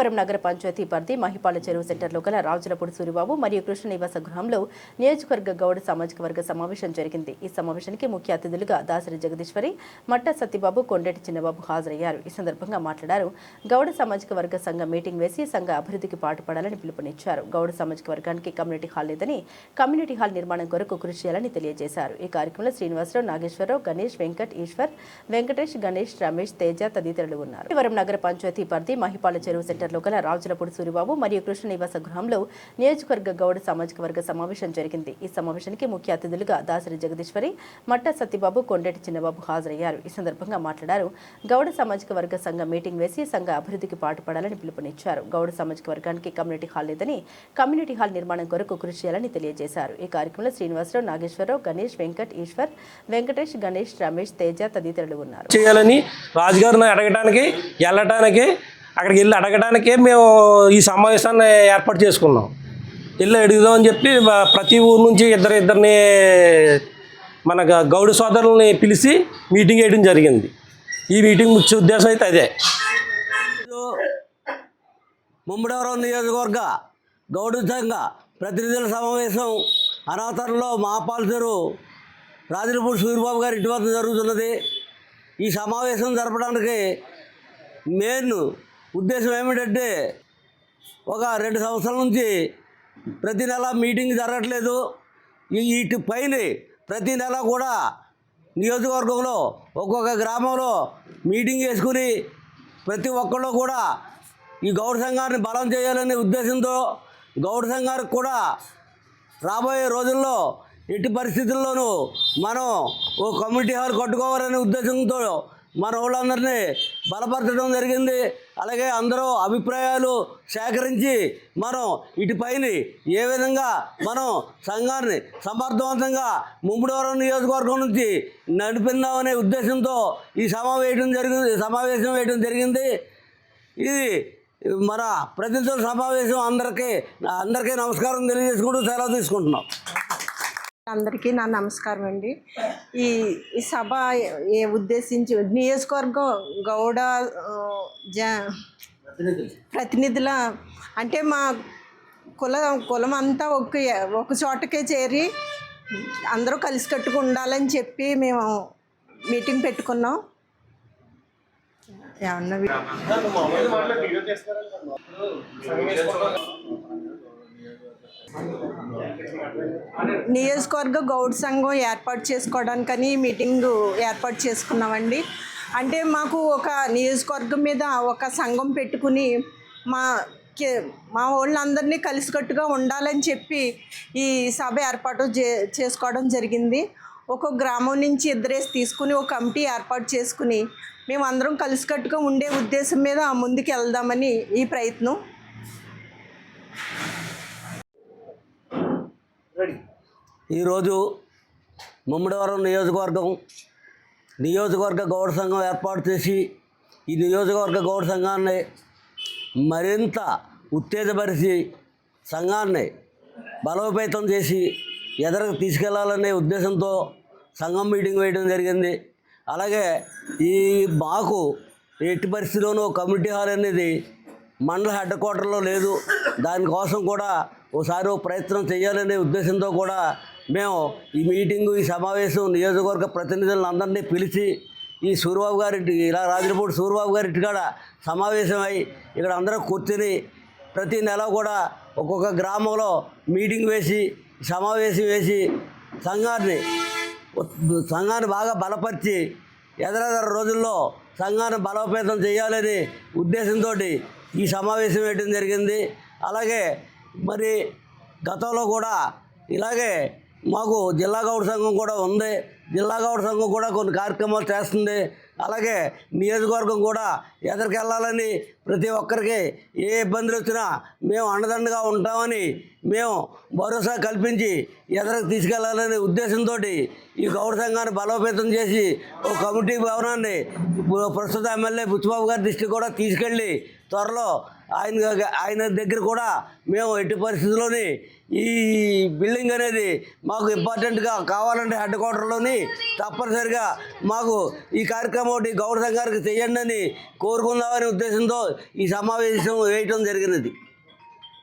పోలవరం నగర పంచాయతీ పరిధి మహిపాల చెరువు సెంటర్లో గల రాజులపూడి సూరిబాబు మరియు కృష్ణ నివాస గృహంలో నియోజకవర్గ గౌడ సామాజిక వర్గ సమావేశం జరిగింది. ఈ సమావేశానికి ముఖ్య అతిథులుగా దాసరి జగదీశ్వరి మట్ట సత్యబాబు కొండటి చిన్నబాబు హాజరయ్యారు. ఈ సందర్భంగా మాట్లాడారు. గౌడ సామాజిక వర్గ సంఘం మీటింగ్ వేసి సంఘ అభివృద్ధికి పాటుపడాలని పిలుపునిచ్చారు. గౌడ సామాజిక వర్గానికి కమ్యూనిటీ హాల్ లేదని కమ్యూనిటీ హాల్ నిర్మాణం కొరకు కృషి చేయాలని తెలియజేశారు. ఈ కార్యక్రమంలో శ్రీనివాసరావు నాగేశ్వరరావు గణేష్ వెంకట్ ఈశ్వర్ వెంకటేష్ గణేష్ రమేష్ తేజ తదితరులు ఉన్నారు. భీమవరం నగర పంచాయతీ పరిధి మహిపాల చెరువు సెంటర్ సెంటర్లో గల రాజులపూడి సూరిబాబు మరియు కృష్ణ నివాస గృహంలో నియోజకవర్గ గౌడ సామాజిక వర్గ సమావేశం జరిగింది. ఈ సమావేశానికి ముఖ్య అతిథులుగా దాసరి జగదీశ్వరి మట్ట సత్యబాబు కొండటి చిన్నబాబు హాజరయ్యారు. ఈ సందర్భంగా మాట్లాడారు. గౌడ సామాజిక వర్గ సంఘం మీటింగ్ వేసి సంఘ అభివృద్ధికి పాటుపడాలని పిలుపునిచ్చారు. గౌడ సామాజిక వర్గానికి కమ్యూనిటీ హాల్ లేదని కమ్యూనిటీ హాల్ నిర్మాణం కొరకు కృషి చేయాలని తెలియజేశారు. ఈ కార్యక్రమంలో శ్రీనివాసరావు నాగేశ్వరరావు గణేష్ వెంకట్ ఈశ్వర్ వెంకటేష్ గణేష్ రమేష్ తేజ తదితరులు ఉన్నారు. చేయాలని రాజుగారిని అడగడానికి వెళ్ళటానికి అక్కడికి వెళ్ళి అడగడానికే మేము ఈ సమావేశాన్ని ఏర్పాటు చేసుకున్నాం. వెళ్ళి అడుగుదామని చెప్పి ప్రతి ఊరు నుంచి ఇద్దరు ఇద్దరిని మన గౌడ సోదరుల్ని పిలిచి మీటింగ్ వేయడం జరిగింది. ఈ మీటింగ్ ముఖ్య ఉద్దేశం అయితే అదే. ముమ్మడవరం నియోజకవర్గ గౌడ సంఘ ప్రతినిధుల సమావేశం అనాథరంలో మహాపాలసరు రాజులపూడి సూర్యబాబు గారి ఇంటి వద్ద జరుగుతున్నది. ఈ సమావేశం జరపడానికి మెయిన్ ఉద్దేశం ఏమిటంటే ఒక రెండు సంవత్సరాల నుంచి ప్రతి నెల మీటింగ్ జరగట్లేదు. వీటి పైన ప్రతి నెల కూడా నియోజకవర్గంలో ఒక్కొక్క గ్రామంలో మీటింగ్ చేసుకుని ప్రతి ఒక్కళ్ళు కూడా ఈ గౌడ సంఘాన్ని బలం చేయాలనే ఉద్దేశంతో గౌడ సంఘానికి కూడా రాబోయే రోజుల్లో ఎట్టి పరిస్థితుల్లోనూ మనం ఓ కమ్యూనిటీ హాల్ కట్టుకోవాలనే ఉద్దేశంతో మన వాళ్ళందరినీ బలపరచడం జరిగింది. అలాగే అందరూ అభిప్రాయాలు సేకరించి మనం ఇటుపైన ఏ విధంగా మనం సంఘాన్ని సమర్థవంతంగా ముమ్మడివరం నియోజకవర్గం నుంచి నడిపిందామనే ఉద్దేశంతో ఈ సమావేశం జరిగింది సమావేశం వేయడం జరిగింది. ఇది మన ప్రతినిధుల సమావేశం అందరికీ అందరికీ నమస్కారం తెలియజేసుకుంటూ సెలవు తీసుకుంటున్నాం. అందరికీ నా నమస్కారం అండి. ఈ ఈ సభ ఏ ఉద్దేశించి నియోజకవర్గం గౌడ జ ప్రతినిధుల అంటే మా కుల కులం అంతా ఒక ఒక చోటకే చేరి అందరూ కలిసికట్టుగా ఉండాలని చెప్పి మేము మీటింగ్ పెట్టుకున్నాం. ఏమన్నా నియోజకవర్గ గౌడ్ సంఘం ఏర్పాటు చేసుకోవడానికని ఈ మీటింగ్ ఏర్పాటు చేసుకున్నామండి. అంటే మాకు ఒక నియోజకవర్గం మీద ఒక సంఘం పెట్టుకుని మా కే- మా వాళ్ళందరినీ కలిసికట్టుగా ఉండాలని చెప్పి ఈ సభ ఏర్పాటు చే చేసుకోవడం జరిగింది. ఒక్కొక్క గ్రామం నుంచి ఇద్దరేసి తీసుకుని ఒక కమిటీ ఏర్పాటు చేసుకుని మేము అందరం కలిసికట్టుగా ఉండే ఉద్దేశం మీద ముందుకు వెళ్దామని ఈ ప్రయత్నం. ఈరోజు ముమ్మడివరం నియోజకవర్గం నియోజకవర్గ గౌడ సంఘం ఏర్పాటు చేసి ఈ నియోజకవర్గ గౌడ సంఘాన్ని మరింత ఉత్తేజపరిచి సంఘాన్ని బలోపేతం చేసి ఎదరకు తీసుకెళ్ళాలనే ఉద్దేశంతో సంఘం మీటింగ్ వేయడం జరిగింది. అలాగే ఈ మాకు ఎట్టి పరిస్థితిలోనూ కమ్యూనిటీ హాల్ అనేది మండల హెడ్ క్వార్టర్లో లేదు. దానికోసం కూడా ఒకసారి ప్రయత్నం చేయాలనే ఉద్దేశంతో కూడా మేము ఈ మీటింగు ఈ సమావేశం నియోజకవర్గ ప్రతినిధులను అందరినీ పిలిచి ఈ సూర్యబాబు గారి ఇలా రాజులపూడి సూర్యబాబు గారి ఇంటికాడ సమావేశమై ఇక్కడ అందరూ కూర్చుని ప్రతి నెల కూడా ఒక్కొక్క గ్రామంలో మీటింగ్ వేసి సమావేశం వేసి సంఘాన్ని సంఘాన్ని బాగా బలపరిచి ఎదరెదర రోజుల్లో సంఘాన్ని బలోపేతం చేయాలని ఉద్దేశంతో ఈ సమావేశం వేయడం జరిగింది. అలాగే మరి గతంలో కూడా ఇలాగే మాకు జిల్లా గౌడ సంఘం కూడా ఉంది. జిల్లా గౌడ సంఘం కూడా కొన్ని కార్యక్రమాలు చేస్తుంది. అలాగే నియోజకవర్గం కూడా ఎదరికెళ్ళాలని ప్రతి ఒక్కరికి ఏ ఇబ్బందులు వచ్చినా మేము అండదండగా ఉంటామని మేము భరోసా కల్పించి ఎదరికి తీసుకెళ్ళాలనే ఉద్దేశంతో ఈ గౌడ సంఘాన్ని బలోపేతం చేసి ఒక కమిటీ భవనాన్ని ప్రస్తుత ఎమ్మెల్యే బుచ్చిబాబు గారి దృష్టికి కూడా తీసుకెళ్ళి త్వరలో ఆయన ఆయన దగ్గర కూడా మేము ఎట్టి పరిస్థితుల్లోని ఈ బిల్డింగ్ అనేది మాకు ఇంపార్టెంట్గా కావాలంటే హెడ్ క్వార్టర్లోని తప్పనిసరిగా మాకు ఈ కార్యక్రమం ఒకటి గౌడ సంఘానికి చేయండి అని కోరుకుందామనే ఉద్దేశంతో ఈ సమావేశం వేయటం జరిగినది.